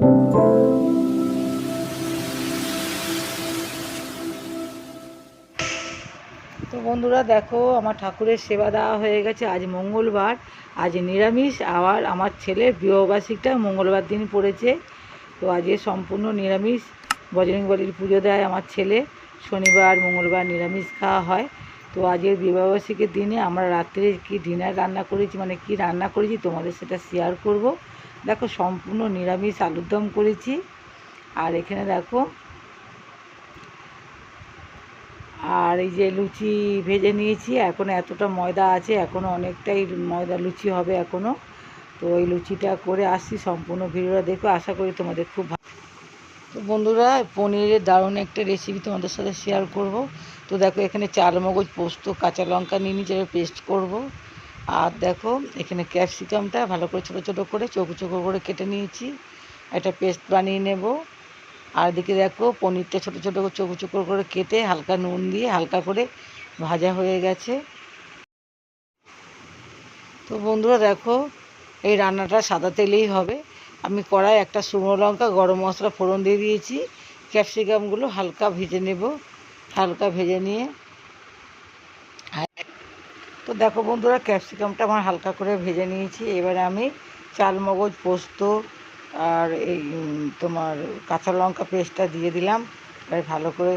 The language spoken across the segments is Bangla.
তো বন্ধুরা দেখো, আমার ঠাকুরের সেবা দেওয়া হয়ে গেছে আজ মঙ্গলবার। আজ নিরামিষ, আবার আমার ছেলের বিবাহবার্ষিকটা মঙ্গলবার দিন পড়েছে। তো আজকে সম্পূর্ণ নিরামিষ, বজরংবলির পুজো দেয় আমার ছেলে। শনিবার, মঙ্গলবার নিরামিষ খাওয়া হয়। তো আজকের বিবাহবার্ষিকের দিনে আমরা রাত্রে কি ডিনার রান্না করেছি মানে কি রান্না করেছি তোমাদের সেটা শেয়ার করব। দেখো সম্পূর্ণ নিরামিষ আলুর দম করেছি। আর এখানে দেখো, আর এই যে লুচি ভেজে নিয়েছি, এখন এতটা ময়দা আছে এখনও অনেকটাই ময়দা লুচি হবে এখনও তো ওই লুচিটা করে আসছি সম্পূর্ণ ভিডিওটা দেখো, আশা করি তোমাদের খুব ভালো তো বন্ধুরা, পনিরের দারুণ একটা রেসিপি তোমাদের সাথে শেয়ার করব। তো দেখো, এখানে চাল মগজ পোস্ত, কাঁচা লঙ্কা, নিয়ে নিচে পেস্ট করব। আর দেখো, এখানে ক্যাপসিকামটা ভালো করে ছোটো ছোটো করে চৌকো চৌকো করে কেটে নিয়েছি। একটা পেস্ট বানিয়ে নেব। আর এদিকে দেখো, পনিরটা ছোটো ছোটো চৌকো চৌকো করে কেটে হালকা নুন দিয়ে হালকা করে ভাজা হয়ে গেছে। তো বন্ধুরা, দেখো, এই রান্নাটা সাদা তেলেই হবে। আমি কড়াই একটা শুকনো লঙ্কা, গরম মশলা, ফোড়ন দিয়ে দিয়েছি। ক্যাপসিকামগুলো হালকা ভেজে নেব। হালকা ভেজে নিয়ে। তো দেখো বন্ধুরা ক্যাপসিকামটা আমার হালকা করে ভেজে নিয়েছি। এবারে আমি চাল মগজ পোস্ত আর এই তোমার কাঁচা লঙ্কা পেস্টটা দিয়ে দিলাম। এবারে ভালো করে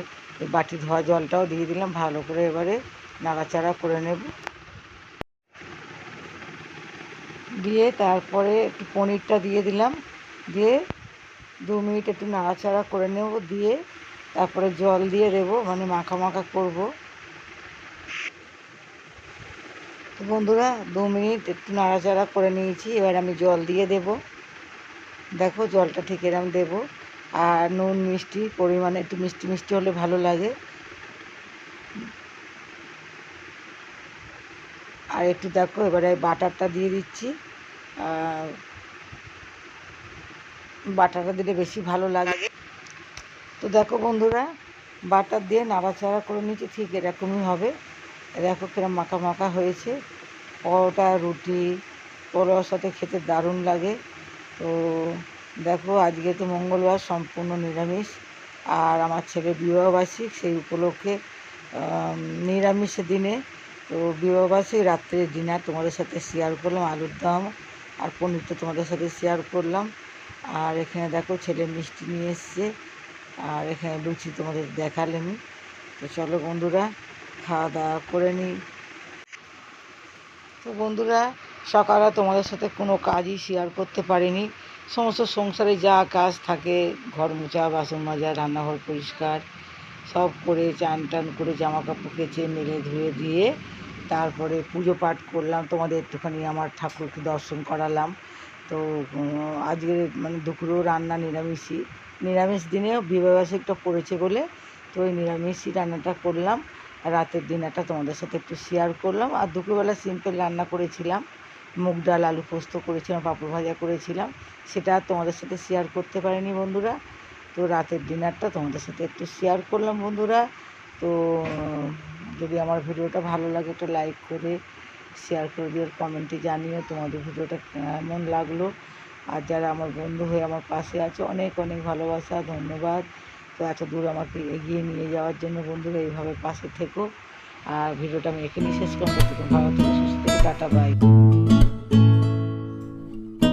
বাটি ধোয়া জলটাও দিয়ে দিলাম। ভালো করে এবারে নাড়াচাড়া করে নেব। দিয়ে তারপরে একটু পনিরটা দিয়ে দিলাম। দিয়ে দু মিনিট একটু নাড়াচাড়া করে নেব, দিয়ে তারপরে জল দিয়ে দেবো মানে মাখা মাখা করব। তো বন্ধুরা, দু মিনিট একটু নাড়াচাড়া করে নিয়েছি, এবার আমি জল দিয়ে দেব। দেখো জলটা ঠিক এরম দেবো। আর নুন মিষ্টি পরিমাণে, একটু মিষ্টি মিষ্টি হলে ভালো লাগে। আর একটু দেখো এবারে বাটারটা দিয়ে দিচ্ছি। বাটারটা দিলে বেশি ভালো লাগে। তো দেখো বন্ধুরা বাটার দিয়ে নাড়াচাড়া করে নিচ্ছি ঠিক এরকমই হবে। দেখো কিরম মাখা মাখা হয়েছে। পরোটা রুটি পোলাওর সাথে খেতে দারুণ লাগে। তো দেখো আজকে তো মঙ্গলবার সম্পূর্ণ নিরামিষ। আর আমার ছেলে বিবাহবার্ষিক সেই উপলক্ষে আম, নিরামিষের দিনে তো বিবাহবার্ষিক রাত্রে ডিনার তোমাদের সাথে শেয়ার করলাম, আলুর দম আর পনিরটা তোমাদের সাথে শেয়ার করলাম। আর এখানে দেখো ছেলে মিষ্টি নিয়ে এসছে, আর এখানে লুচি তোমাদের দেখালেনি তো চলো বন্ধুরা, খাওয়া দাওয়া করে নিই তো বন্ধুরা, সকালে তোমাদের সাথে কোনো কাজই শেয়ার করতে পারিনি। সমস্ত সংসারে যা কাজ থাকে, ঘর মোছা, বাসন মাজা, রান্নাঘর পরিষ্কার, সব করে চান টান করে জামা কাপড় কেচে, মেলে ধুয়ে দিয়ে তারপরে পুজো পাঠ করলাম, তোমাদের একটুখানি আমার ঠাকুরকে দর্শন করালাম। তো আজকে মানে দুপুরেও রান্না নিরামিষই। নিরামিষ দিনেও বিবাহবার্ষিকটা পড়েছে বলে তো ওই নিরামিষই রান্নাটা করলাম। রাতের ডিনারটা তোমাদের সাথে একটু শেয়ার করলাম। আর দুপুরবেলা সিম্পল রান্না করেছিলাম। মুগ ডাল, আলু পোস্ত করেছিলাম, পাঁপড় ভাজা করেছিলাম। সেটা তোমাদের সাথে শেয়ার করতে পারিনি বন্ধুরা। তো রাতের ডিনারটা তোমাদের সাথে একটু শেয়ার করলাম বন্ধুরা। তো যদি আমার ভিডিওটা ভালো লাগে তো লাইক করে শেয়ার করে দিও কমেন্টে জানিও তোমাদের ভিডিওটা কেমন লাগল। আর যারা আমার বন্ধু হয়ে আমার পাশে আছে, অনেক অনেক ভালোবাসা, ধন্যবাদ। তো এত দূর আমাকে এগিয়ে নিয়ে যাওয়ার জন্য বন্ধুরা এইভাবে পাশে থেকো। আর ভিডিওটা আমি এখানেই শেষ করব। ভালো থেকে, সুস্থ থেকে, টাটা বাই